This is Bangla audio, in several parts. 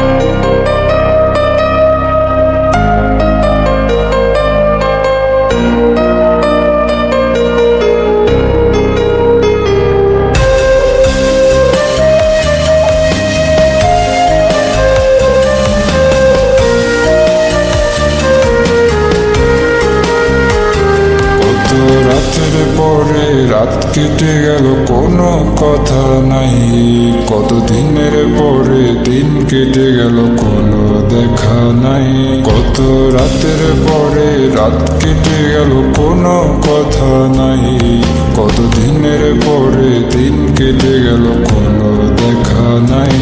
কত কেটে গেল, কোনো কথা নাই। কত দিনের পরে দিন কেটে গেল, কোনো দেখা নাই। কত রাতের পরে রাত কেটে গেল, কোনো কথা নাই। কত দিনের পরে দিন কেটে গেল, কোনো দেখা নাই।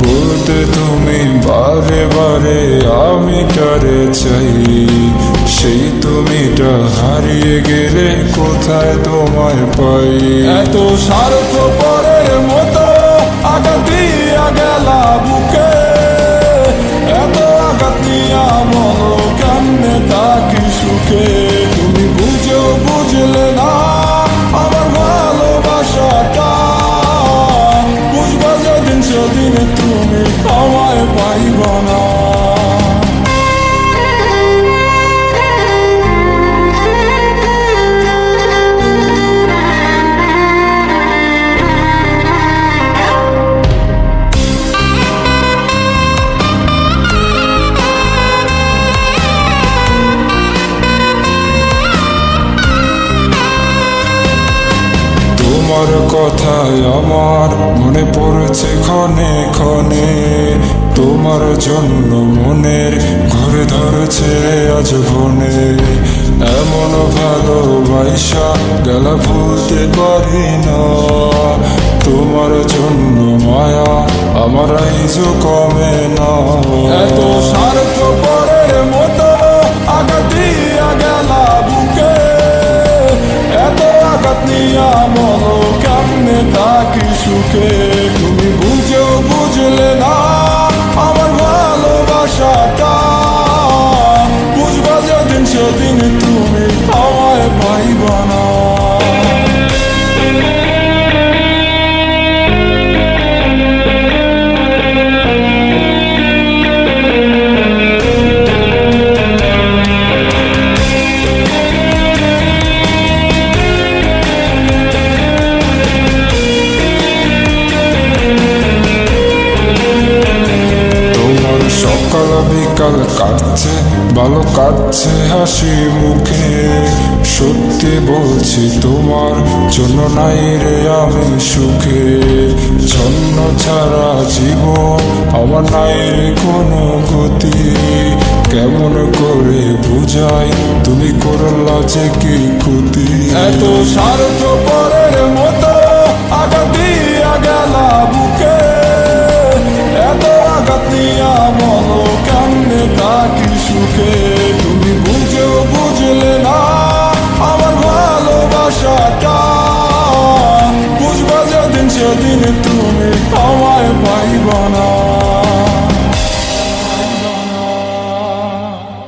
বলতে তুমি বারে বারে আমি তারে চাই। তুমিটা হারিয়ে গেলে কোথায় তোমায় পাই? এত স্বার্থ পরের মতো আঘাত দিয়া গেলা বুকে। এত আঘাত নিয়া মনো কেমনে তাকি সুখে। তুমি বুঝেও বুঝলে না আমার ভালোবাসাটা তুমি আমায় পাইব না। তোমার কথায় আমার মনে পড়েছে ক্ষণে ক্ষণে। তোমার জন্য মনের ঘরে ধরেছে আজ বনে। এমন ভালোবাসা গেলা ভুলতে পারি না তোমার জন্য মায়া আমার আইজো কমে না। এত নিয়া মনো কেমনে তাকি সুখে তুমি বুঝেও কাটছে ভালো কাটছে হাসি মুখে। সত্যি বলছি, তোমার জন্য নাই রে আমি সুখে। ছন্ন ছাড়া জীবন আমার নাই রে কোনো গতি। কেমন করে বুঝাই, তুমি করলা যে কি ক্ষতি। এত স্বার্থ পরের মতো আঘাত দিয়া গেলা বুকে। এত আঘাত নিয়া কেমনে তাকি সুখে